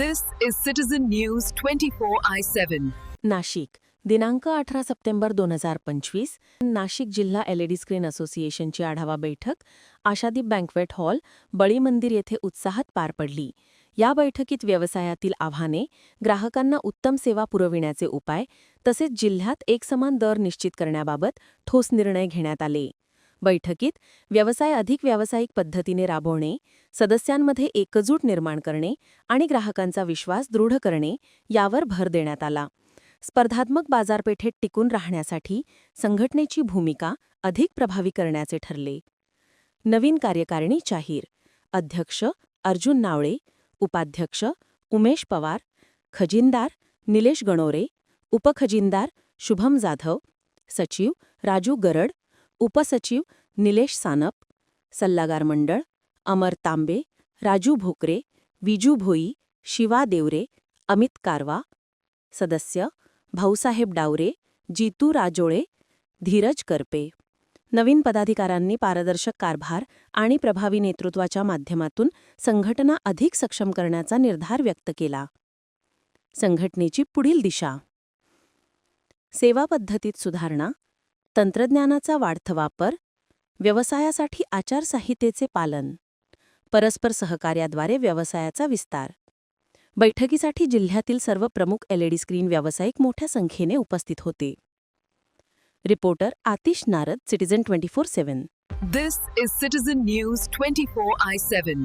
This is Citizen News 24 I 7. Nashik दिनांक अठरा September दोन हजार पंचवीस नाशिक जिल्हा एलईडी स्क्रीन असोसिएशनची आढावा बैठक आशादीप बँकवेट हॉल बळी मंदिर येथे उत्साहात पार पडली या बैठकीत व्यवसायातील आव्हाने ग्राहकांना उत्तम सेवा पुरविण्याचे उपाय तसेच जिल्ह्यात एकसमान दर निश्चित करण्याबाबत ठोस निर्णय घेण्यात आले बैठकीत व्यवसाय अधिक व्यावसायिक पद्धतीने राबवणे सदस्यांमध्ये एकजूट निर्माण करणे आणि ग्राहकांचा विश्वास दृढ करणे यावर भर देण्यात आला. स्पर्धात्मक बाजारपेठेत टिकून राहण्यासाठी संघटनेची भूमिका अधिक प्रभावी करण्याचे ठरले. नवीन कार्यकारिणी जाहीर. अध्यक्ष अर्जुन नावळे उपाध्यक्ष उमेश पवार खजिनदार निलेश गणोरे उपखजिनदार शुभम जाधव सचिव राजू गरड उपसचिव निलेश सानप सल्लागार मंडळ अमर तांबे राजू भोकरे विजू भोई शिवा देवरे अमित कारवा सदस्य भाऊसाहेब डावरे जितू राजोळे धीरज करपे. नवीन पदाधिकाऱ्यांनी पारदर्शक कारभार आणि प्रभावी नेतृत्वाच्या माध्यमातून संघटना अधिक सक्षम करण्याचा निर्धार व्यक्त केला. संघटनेची पुढील दिशा. सेवा पद्धतीत सुधारणा तंत्रज्ञानाचा वाढता वापर व्यवसायासाठी आचारसंहितेचे पालन परस्पर सहकार्याद्वारे व्यवसायाचा विस्तार. बैठकीसाठी जिल्ह्यातील सर्व प्रमुख एलईडी स्क्रीन व्यावसायिक मोठ्या संख्येने उपस्थित होते. Reporter Atish Narad citizen twenty four seven this is citizen news twenty four I seven